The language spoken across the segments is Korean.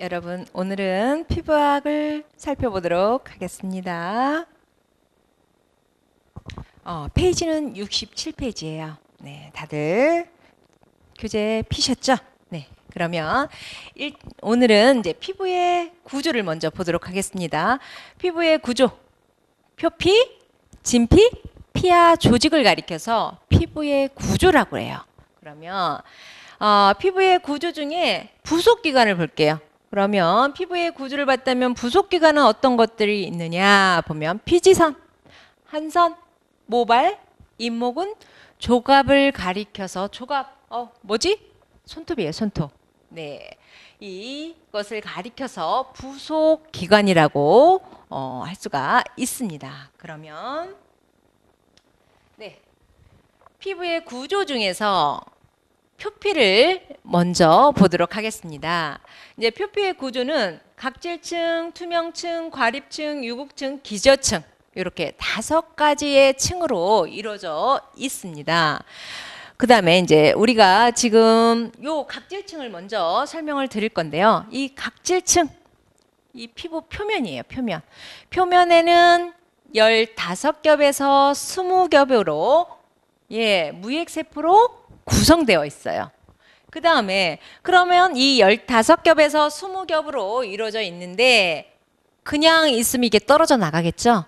여러분, 오늘은 피부학을 살펴보도록 하겠습니다. 어, 페이지는 67페이지예요. 네, 다들 교재 피셨죠? 네. 그러면 일, 오늘은 이제 피부의 구조를 먼저 보도록 하겠습니다. 피부의 구조. 표피, 진피, 피하 조직을 가리켜서 피부의 구조라고 해요. 그러면 어, 피부의 구조 중에 부속 기관을 볼게요. 그러면 피부의 구조를 봤다면 부속 기관은 어떤 것들이 있느냐 보면 피지선, 한선, 모발, 잇목은 조갑을 가리켜서 조갑 어 뭐지? 손톱이에요, 손톱. 네. 이것을 가리켜서 부속 기관이라고 어, 할 수가 있습니다. 그러면 네. 피부의 구조 중에서 표피를 먼저 보도록 하겠습니다. 이제 표피의 구조는 각질층, 투명층, 과립층, 유국층, 기저층 이렇게 다섯 가지의 층으로 이루어져 있습니다. 그 다음에 이제 우리가 지금 요 각질층을 먼저 설명을 드릴 건데요. 이 각질층, 이 피부 표면이에요, 표면. 표면에는 15겹에서 20겹으로 예, 무액세포로 구성되어 있어요. 그 다음에 그러면 이 15겹에서 20겹으로 이루어져 있는데 그냥 있으면 이게 떨어져 나가겠죠?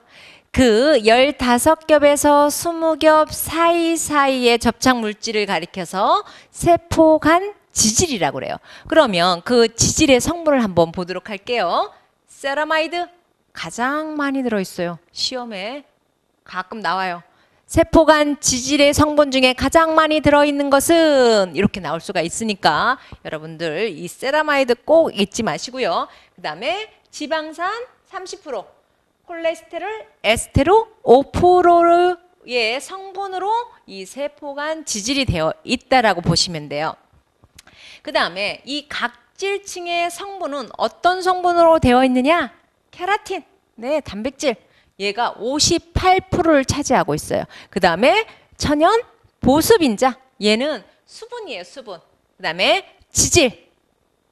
그 15겹에서 20겹 사이사이의 접착 물질을 가리켜서 세포간 지질이라고 그래요. 그러면 그 지질의 성분을 한번 보도록 할게요. 세라마이드 가장 많이 들어 있어요. 시험에 가끔 나와요. 세포간 지질의 성분 중에 가장 많이 들어있는 것은 이렇게 나올 수가 있으니까 여러분들 이 세라마이드 꼭 잊지 마시고요. 그 다음에 지방산 30%, 콜레스테롤, 에스테로 5%의 성분으로 이 세포간 지질이 되어 있다라고 보시면 돼요. 그 다음에 이 각질층의 성분은 어떤 성분으로 되어 있느냐? 케라틴, 네, 단백질. 얘가 58%를 차지하고 있어요. 그 다음에 천연 보습인자. 얘는 수분이에요, 수분. 그 다음에 지질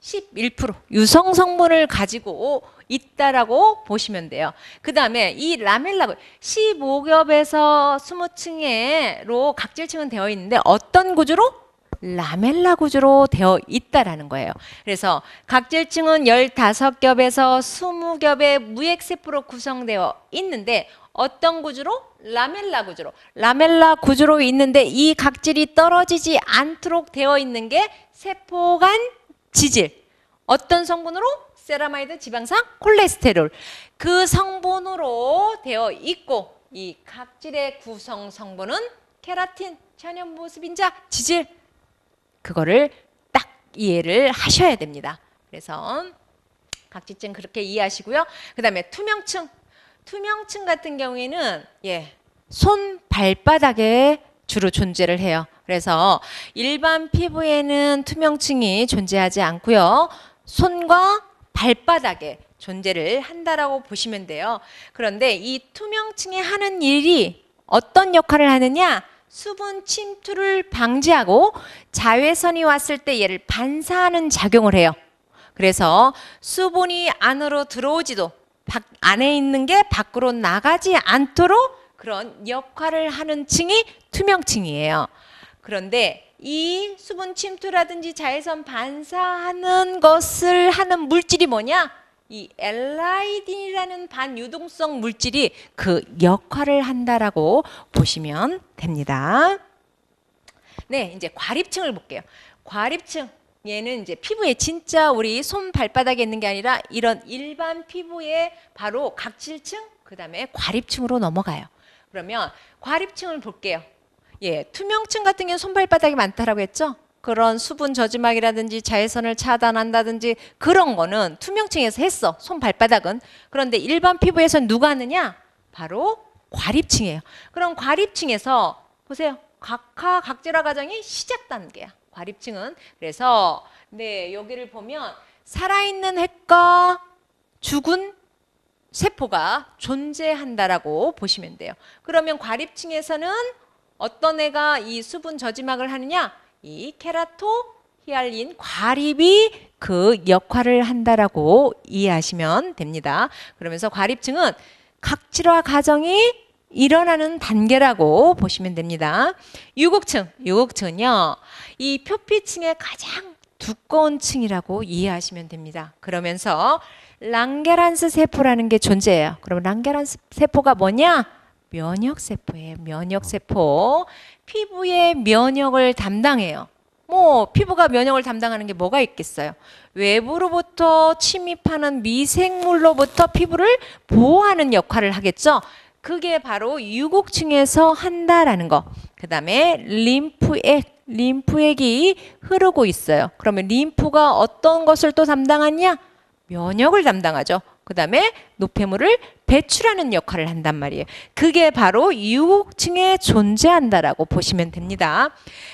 11% 유성 성분을 가지고 있다라고 보시면 돼요. 그 다음에 이 라멜라 15겹에서 20층으로 각질층은 되어 있는데 어떤 구조로? 라멜라 구조로 되어 있다라는 거예요. 그래서 각질층은 15겹에서 20겹의 무액세포로 구성되어 있는데 어떤 구조로? 라멜라 구조로. 라멜라 구조로 있는데 이 각질이 떨어지지 않도록 되어 있는 게 세포간 지질. 어떤 성분으로? 세라마이드, 지방산, 콜레스테롤. 그 성분으로 되어 있고 이 각질의 구성 성분은 케라틴, 천연 보습인자, 지질. 그거를 딱 이해를 하셔야 됩니다. 그래서 각질층 그렇게 이해하시고요. 그다음에 투명층. 투명층 같은 경우에는 예. 손 발바닥에 주로 존재를 해요. 그래서 일반 피부에는 투명층이 존재하지 않고요. 손과 발바닥에 존재를 한다라고 보시면 돼요. 그런데 이 투명층이 하는 일이 어떤 역할을 하느냐? 수분 침투를 방지하고 자외선이 왔을 때 얘를 반사하는 작용을 해요. 그래서 수분이 안으로 들어오지도 밖 안에 있는 게 밖으로 나가지 않도록 그런 역할을 하는 층이 투명층이에요. 그런데 이 수분 침투라든지 자외선 반사하는 것을 하는 물질이 뭐냐? 이 엘라이딘이라는 반유동성 물질이 그 역할을 한다라고 보시면 됩니다. 네, 이제 과립층을 볼게요. 과립층 얘는 이제 피부에 진짜 우리 손 발바닥에 있는 게 아니라 이런 일반 피부에 바로 각질층 그다음에 과립층으로 넘어가요. 그러면 과립층을 볼게요. 예, 투명층 같은 경우는 손발바닥이 많다라고 했죠. 그런 수분 저지막이라든지 자외선을 차단한다든지 그런 거는 투명층에서 했어. 손 발바닥은. 그런데 일반 피부에서는 누가 하느냐? 바로 과립층이에요. 그럼 과립층에서 보세요. 각하 각질화 과정이 시작 단계야. 과립층은. 그래서 네, 여기를 보면 살아있는 핵과 죽은 세포가 존재한다라고 보시면 돼요. 그러면 과립층에서는 어떤 애가 이 수분 저지막을 하느냐? 이 케라토 히알린 과립이 그 역할을 한다라고 이해하시면 됩니다. 그러면서 과립증은 각질화 과정이 일어나는 단계라고 보시면 됩니다. 유곡층, 유곡층은요, 이 표피층의 가장 두꺼운 층이라고 이해하시면 됩니다. 그러면서 랑게란스 세포라는 게 존재해요. 그럼 랑게란스 세포가 뭐냐? 면역 세포예요. 면역 세포. 피부의 면역을 담당해요. 뭐 피부가 면역을 담당하는 게 뭐가 있겠어요? 외부로부터 침입하는 미생물로부터 피부를 보호하는 역할을 하겠죠. 그게 바로 유곡층에서 한다라는 거. 그다음에 림프액, 림프액이 흐르고 있어요. 그러면 림프가 어떤 것을 또 담당하냐? 면역을 담당하죠. 그 다음에 노폐물을 배출하는 역할을 한단 말이에요. 그게 바로 유곡층에 존재한다라고 보시면 됩니다.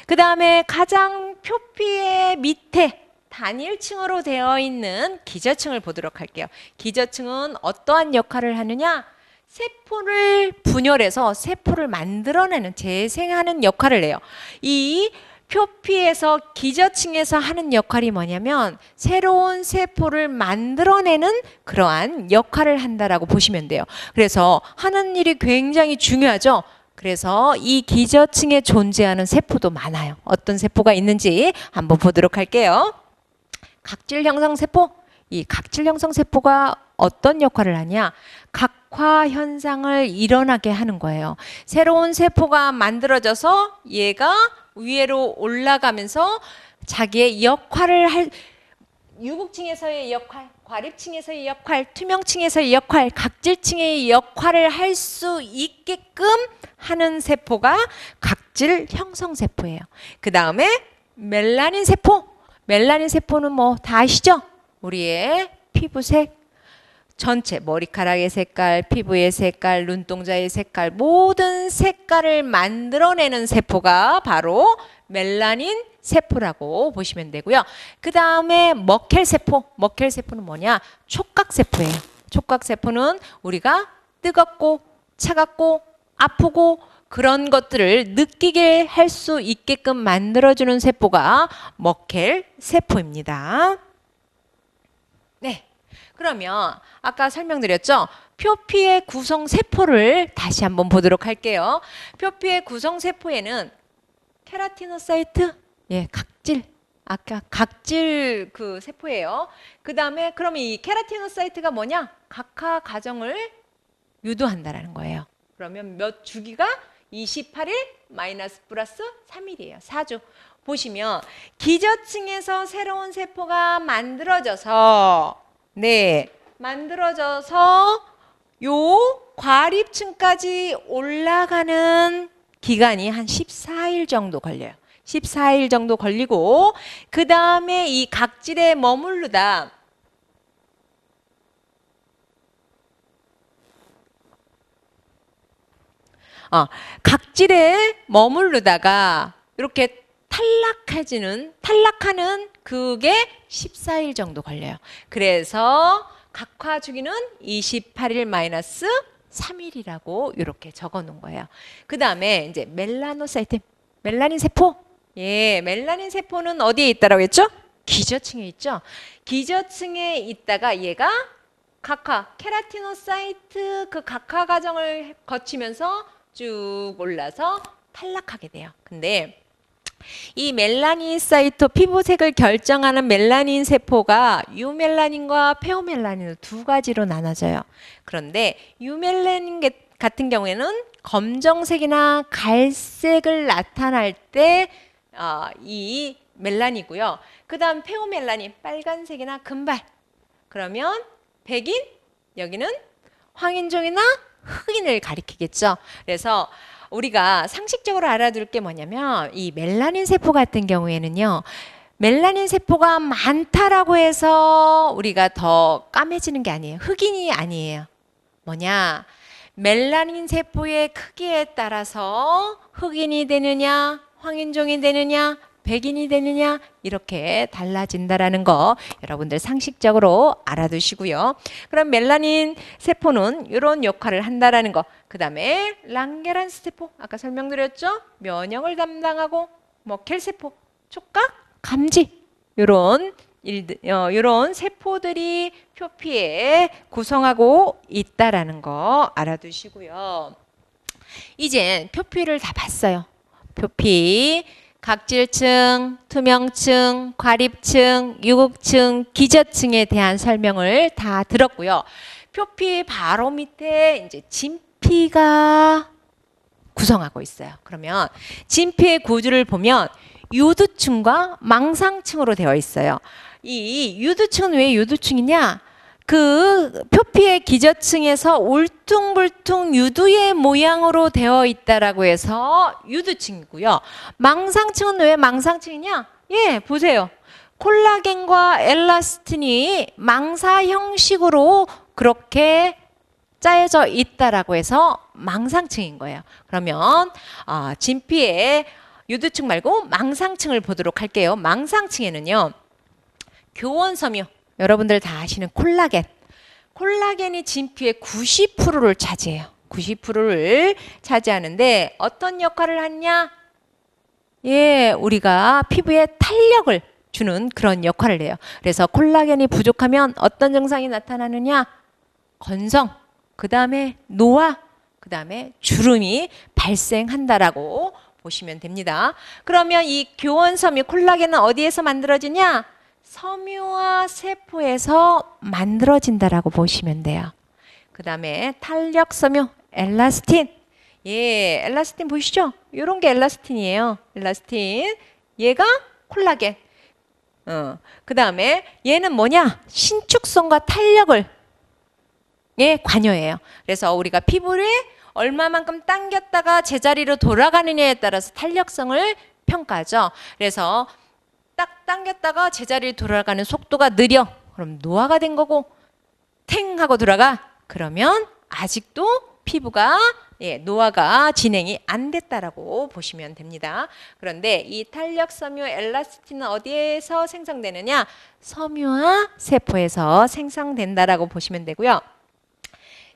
그 다음에 가장 표피의 밑에 단일층으로 되어 있는 기저층을 보도록 할게요. 기저층은 어떠한 역할을 하느냐? 세포를 분열해서 세포를 만들어내는 재생하는 역할을 해요. 이 표피에서 기저층에서 하는 역할이 뭐냐면 새로운 세포를 만들어내는 그러한 역할을 한다라고 보시면 돼요. 그래서 하는 일이 굉장히 중요하죠. 그래서 이 기저층에 존재하는 세포도 많아요. 어떤 세포가 있는지 한번 보도록 할게요. 각질 형성 세포. 이 각질 형성 세포가 어떤 역할을 하냐? 각화 현상을 일어나게 하는 거예요. 새로운 세포가 만들어져서 얘가 위로 올라가면서 자기의 역할을 할 유곡층에서의 역할, 과립층에서의 역할, 투명층에서의 역할, 각질층의 역할을 할 수 있게끔 하는 세포가 각질 형성 세포예요. 그 다음에 멜라닌 세포. 멜라닌 세포는 뭐 다 아시죠? 우리의 피부색, 전체 머리카락의 색깔, 피부의 색깔, 눈동자의 색깔 모든 색깔을 만들어내는 세포가 바로 멜라닌 세포라고 보시면 되고요. 그 다음에 머켈 세포, 머켈 세포는 뭐냐? 촉각 세포예요. 촉각 세포는 우리가 뜨겁고 차갑고 아프고 그런 것들을 느끼게 할 수 있게끔 만들어주는 세포가 머켈 세포입니다. 네. 그러면 아까 설명드렸죠? 표피의 구성 세포를 다시 한번 보도록 할게요. 표피의 구성 세포에는 케라티노사이트, 예, 각질. 아까 각질 그 세포예요. 그 다음에 그럼 이 케라티노사이트가 뭐냐? 각화 과정을 유도한다라는 거예요. 그러면 몇 주기가 28일 마이너스 플러스 3일이에요. 4주. 보시면 기저층에서 새로운 세포가 만들어져서 네, 만들어져서 요 과립층까지 올라가는 기간이 한 14일 정도 걸려요. 14일 정도 걸리고 그 다음에 이 각질에 머무르다 어, 각질에 머무르다가 이렇게 탈락해지는 탈락하는 그게 14일 정도 걸려요. 그래서 각화 주기는 28일 마이너스 3일이라고 이렇게 적어 놓은 거예요. 그 다음에 이제 멜라노사이트, 멜라닌 세포. 예, 멜라닌 세포는 어디에 있다라고 했죠? 기저층에 있죠. 기저층에 있다가 얘가 각화, 케라티노사이트 그 각화 과정을 거치면서 쭉 올라서 탈락하게 돼요. 근데 이 멜라닌 사이토 피부색을 결정하는 멜라닌 세포가 유멜라닌과 페오멜라닌 두 가지로 나눠져요. 그런데 유멜라닌 같은 경우에는 검정색이나 갈색을 나타날 때이 어, 멜란이고요. 그다음 페오멜라닌 빨간색이나 금발. 그러면 백인 여기는 황인종이나 흑인을 가리키겠죠. 그래서 우리가 상식적으로 알아둘 게 뭐냐면 이 멜라닌 세포 같은 경우에는요. 멜라닌 세포가 많다라고 해서 우리가 더 까매지는 게 아니에요. 흑인이 아니에요. 뭐냐? 멜라닌 세포의 크기에 따라서 흑인이 되느냐, 황인종이 되느냐, 백인이 되느냐 이렇게 달라진다라는 거 여러분들 상식적으로 알아두시고요. 그럼 멜라닌 세포는 이런 역할을 한다라는 거. 그 다음에 랑게란스 세포 아까 설명드렸죠? 면역을 담당하고 머켈 세포 촉각 감지 요런 일들, 어, 세포들이 표피에 구성하고 있다라는 거 알아두시고요. 이제 표피를 다 봤어요. 표피, 각질층, 투명층, 과립층, 유국층, 기저층에 대한 설명을 다 들었고요. 표피 바로 밑에 이제 진 피가 구성하고 있어요. 그러면 진피의 구조를 보면 유두층과 망상층으로 되어 있어요. 이 유두층은 왜 유두층이냐? 그 표피의 기저층에서 울퉁불퉁 유두의 모양으로 되어 있다라고 해서 유두층이고요. 망상층은 왜 망상층이냐? 예, 보세요. 콜라겐과 엘라스틴이 망사 형식으로 그렇게 짜여져 있다라고 해서 망상층인 거예요. 그러면 아, 진피의 유두층 말고 망상층을 보도록 할게요. 망상층에는요. 교원 섬유 여러분들 다 아시는 콜라겐 콜라겐이 진피의 90%를 차지해요. 90%를 차지하는데 어떤 역할을 하냐? 예, 우리가 피부에 탄력을 주는 그런 역할을 해요. 그래서 콜라겐이 부족하면 어떤 증상이 나타나느냐? 건성, 그 다음에 노화, 그 다음에 주름이 발생한다라고 보시면 됩니다. 그러면 이 교원 섬유 콜라겐은 어디에서 만들어지냐? 섬유화 세포에서 만들어진다라고 보시면 돼요. 그 다음에 탄력 섬유 엘라스틴. 예, 엘라스틴 보이시죠? 이런 게 엘라스틴이에요. 엘라스틴. 얘가 콜라겐. 어, 그 다음에 얘는 뭐냐? 신축성과 탄력을 예, 관여해요. 그래서 우리가 피부를 얼마만큼 당겼다가 제자리로 돌아가느냐에 따라서 탄력성을 평가하죠. 그래서 딱 당겼다가 제자리로 돌아가는 속도가 느려. 그럼 노화가 된 거고 탱 하고 돌아가. 그러면 아직도 피부가 예, 노화가 진행이 안 됐다라고 보시면 됩니다. 그런데 이 탄력 섬유 엘라스틴은 어디에서 생성되느냐? 섬유화 세포에서 생성된다라고 보시면 되고요.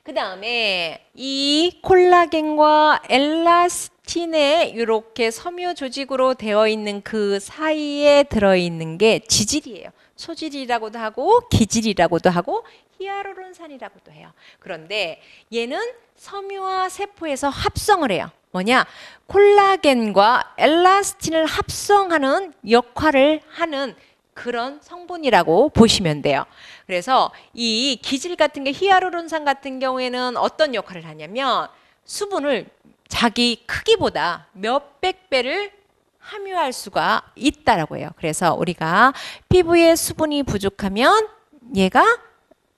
그 다음에 이 콜라겐과 엘라스틴의 이렇게 섬유 조직으로 되어 있는 그 사이에 들어있는 게 지질이에요. 소질이라고도 하고 기질이라고도 하고 히아루론산이라고도 해요. 그런데 얘는 섬유화 세포에서 합성을 해요. 뭐냐? 콜라겐과 엘라스틴을 합성하는 역할을 하는 그런 성분이라고 보시면 돼요. 그래서 이 기질 같은 게 히아루론산 같은 경우에는 어떤 역할을 하냐면 수분을 자기 크기보다 몇백 배를 함유할 수가 있다라고 해요. 그래서 우리가 피부에 수분이 부족하면 얘가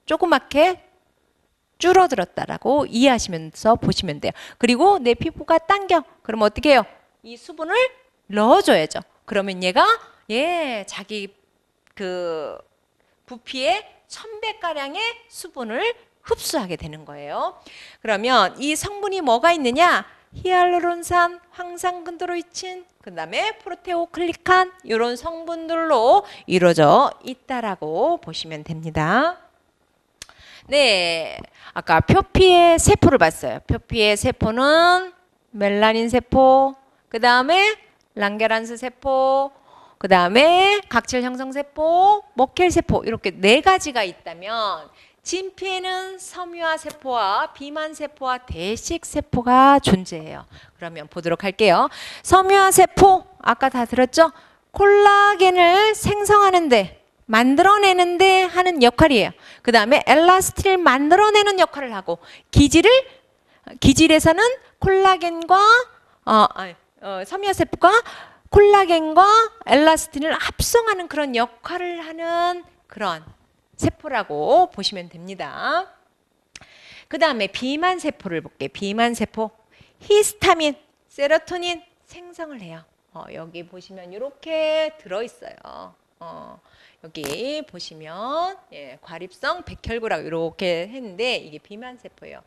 조그맣게 줄어들었다라고 이해하시면서 보시면 돼요. 그리고 내 피부가 당겨. 그럼 어떻게 해요? 이 수분을 넣어줘야죠. 그러면 얘가 예 자기 그 부피의 천배 가량의 수분을 흡수하게 되는 거예요. 그러면 이 성분이 뭐가 있느냐? 히알루론산, 황산근드로이친, 그 다음에 프로테오클리칸 이런 성분들로 이루어져 있다라고 보시면 됩니다. 네, 아까 표피의 세포를 봤어요. 표피의 세포는 멜라닌 세포, 그 다음에 랑게란스 세포, 그 다음에 각질 형성 세포, 모켈 세포 이렇게 네 가지가 있다면 진피에는 섬유화 세포와 비만 세포와 대식 세포가 존재해요. 그러면 보도록 할게요. 섬유화 세포 아까 다 들었죠? 콜라겐을 생성하는데 만들어내는데 하는 역할이에요. 그 다음에 엘라스틴을 만들어내는 역할을 하고 기질을 기질에서는 콜라겐과 어, 어, 섬유화 세포가 콜라겐과 엘라스틴을 합성하는 그런 역할을 하는 그런 세포라고 보시면 됩니다. 그 다음에 비만 세포를 볼게요. 비만 세포. 히스타민, 세로토닌 생성을 해요. 어, 여기 보시면 이렇게 들어있어요. 어, 여기 보시면 예, 과립성 백혈구라고 이렇게 했는데 이게 비만 세포예요.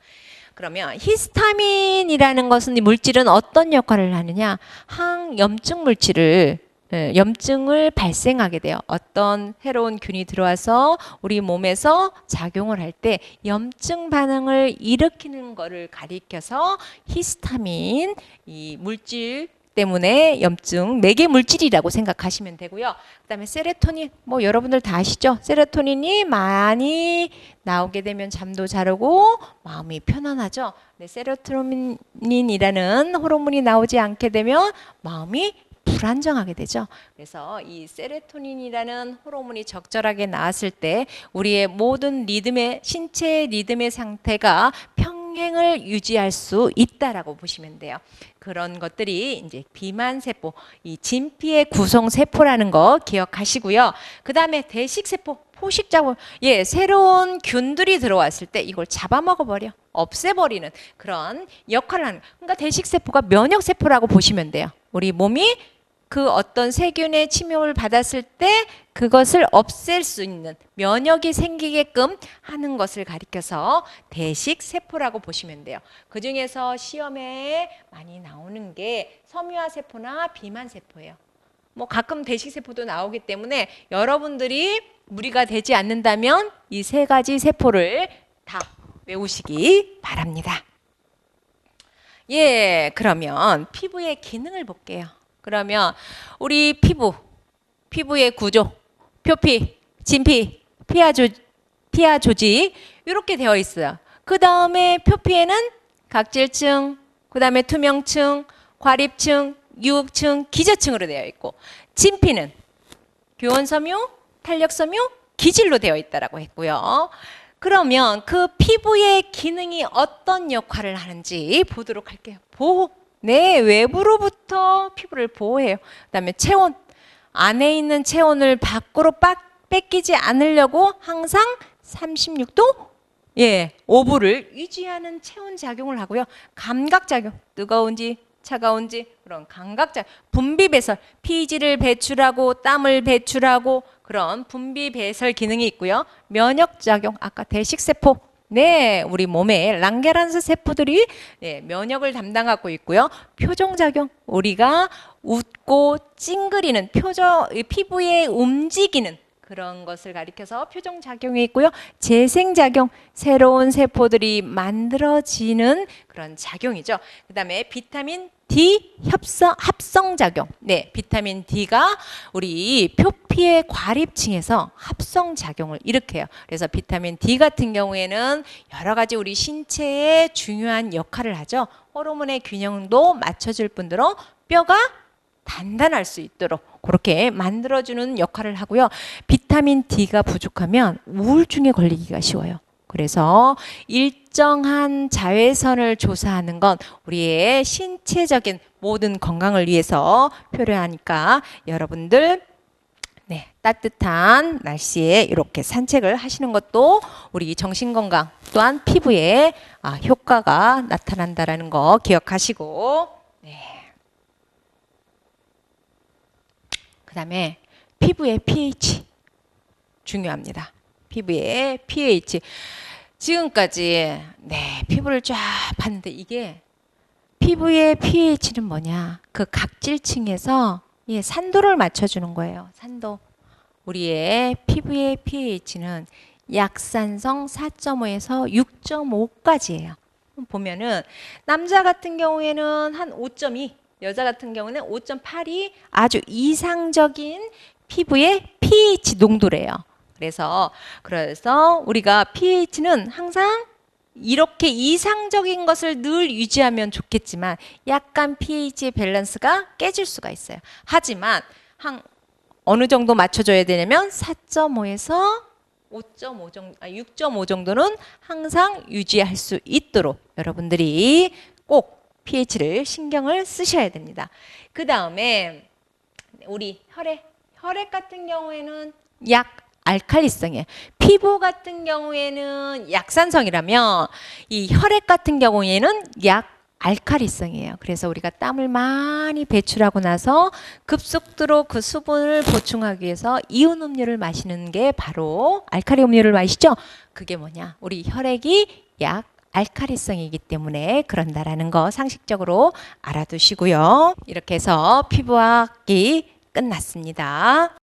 그러면 히스타민이라는 것은 이 물질은 어떤 역할을 하느냐? 항염증 물질을 예, 염증을 발생하게 돼요. 어떤 새로운 균이 들어와서 우리 몸에서 작용을 할 때 염증 반응을 일으키는 것을 가리켜서 히스타민 이 물질 때문에 염증 매개 물질이라고 생각하시면 되고요. 그다음에 세로토닌 뭐 여러분들 다 아시죠? 세로토닌이 많이 나오게 되면 잠도 잘 오고 마음이 편안하죠. 네, 세로토닌이라는 호르몬이 나오지 않게 되면 마음이 불안정하게 되죠. 그래서 이 세로토닌이라는 호르몬이 적절하게 나왔을 때 우리의 모든 리듬의 신체의 리듬의 상태가 평 행을 유지할 수 있다라고 보시면 돼요. 그런 것들이 이제 비만 세포, 이 진피의 구성 세포라는 거 기억하시고요. 그다음에 대식 세포, 포식 자원, 예, 새로운 균들이 들어왔을 때 이걸 잡아먹어 버려, 없애버리는 그런 역할을 하는. 그러니까 대식 세포가 면역 세포라고 보시면 돼요. 우리 몸이 그 어떤 세균의 침입을 받았을 때 그것을 없앨 수 있는 면역이 생기게끔 하는 것을 가리켜서 대식 세포라고 보시면 돼요. 그 중에서 시험에 많이 나오는 게 섬유화 세포나 비만 세포예요. 뭐 가끔 대식 세포도 나오기 때문에 여러분들이 무리가 되지 않는다면 이 세 가지 세포를 다 외우시기 바랍니다. 예, 그러면 피부의 기능을 볼게요. 그러면 우리 피부, 피부의 구조, 표피, 진피, 피하 조, 피하 조직 이렇게 되어 있어요. 그 다음에 표피에는 각질층, 그 다음에 투명층, 과립층, 유혹층, 기저층으로 되어 있고 진피는 교원섬유, 탄력섬유, 기질로 되어 있다라고 했고요. 그러면 그 피부의 기능이 어떤 역할을 하는지 보도록 할게요. 보호. 네, 외부로부터 피부를 보호해요. 그다음에 체온. 안에 있는 체온을 밖으로 빡 뺏기지 않으려고 항상 36도 예, 오브를 유지하는 체온 작용을 하고요. 감각 작용. 뜨거운지 차가운지 그런 감각 작용. 분비 배설. 피지를 배출하고 땀을 배출하고 그런 분비 배설 기능이 있고요. 면역 작용. 아까 대식 세포 네, 우리 몸에 랑게란스 세포들이 네, 면역을 담당하고 있고요. 표정 작용, 우리가 웃고 찡그리는 표정, 이 피부에 움직이는 그런 것을 가리켜서 표정 작용이 있고요. 재생 작용, 새로운 세포들이 만들어지는 그런 작용이죠. 그 다음에 비타민 D 협성 합성 작용. 네, 비타민 D가 우리 표피의 과립층에서 합성 작용을 일으켜요. 그래서 비타민 D 같은 경우에는 여러 가지 우리 신체에 중요한 역할을 하죠. 호르몬의 균형도 맞춰줄 뿐더러 뼈가 단단할 수 있도록 그렇게 만들어주는 역할을 하고요. 비타민 D가 부족하면 우울증에 걸리기가 쉬워요. 그래서 일 정한 자외선을 조사하는 건 우리의 신체적인 모든 건강을 위해서 필요하니까 여러분들 네, 따뜻한 날씨에 이렇게 산책을 하시는 것도 우리 정신 건강 또한 피부에 아, 효과가 나타난다라는 거 기억하시고 네. 그다음에 피부의 pH 중요합니다. 피부의 pH. 지금까지 네 피부를 쫙 봤는데 이게 피부의 pH는 뭐냐? 그 각질층에서 예, 산도를 맞춰주는 거예요. 산도. 우리의 피부의 pH는 약산성 4.5에서 6.5까지예요. 보면은 남자 같은 경우에는 한 5.2, 여자 같은 경우는 5.8이 아주 이상적인 피부의 pH 농도래요. 그래서 그래서 우리가 pH는 항상 이렇게 이상적인 것을 늘 유지하면 좋겠지만 약간 pH의 밸런스가 깨질 수가 있어요. 하지만 한 어느 정도 맞춰줘야 되냐면 4.5에서 5.5 정도, 아, 6.5 정도는 항상 유지할 수 있도록 여러분들이 꼭 pH를 신경을 쓰셔야 됩니다. 그 다음에 우리 혈액, 혈액 같은 경우에는 약 알칼리성이에요. 피부 같은 경우에는 약산성이라면 이 혈액 같은 경우에는 약 알칼리성이에요. 그래서 우리가 땀을 많이 배출하고 나서 급속도로 그 수분을 보충하기 위해서 이온 음료를 마시는 게 바로 알칼리 음료를 마시죠. 그게 뭐냐? 우리 혈액이 약 알칼리성이기 때문에 그런다라는 거 상식적으로 알아두시고요. 이렇게 해서 피부학이 끝났습니다.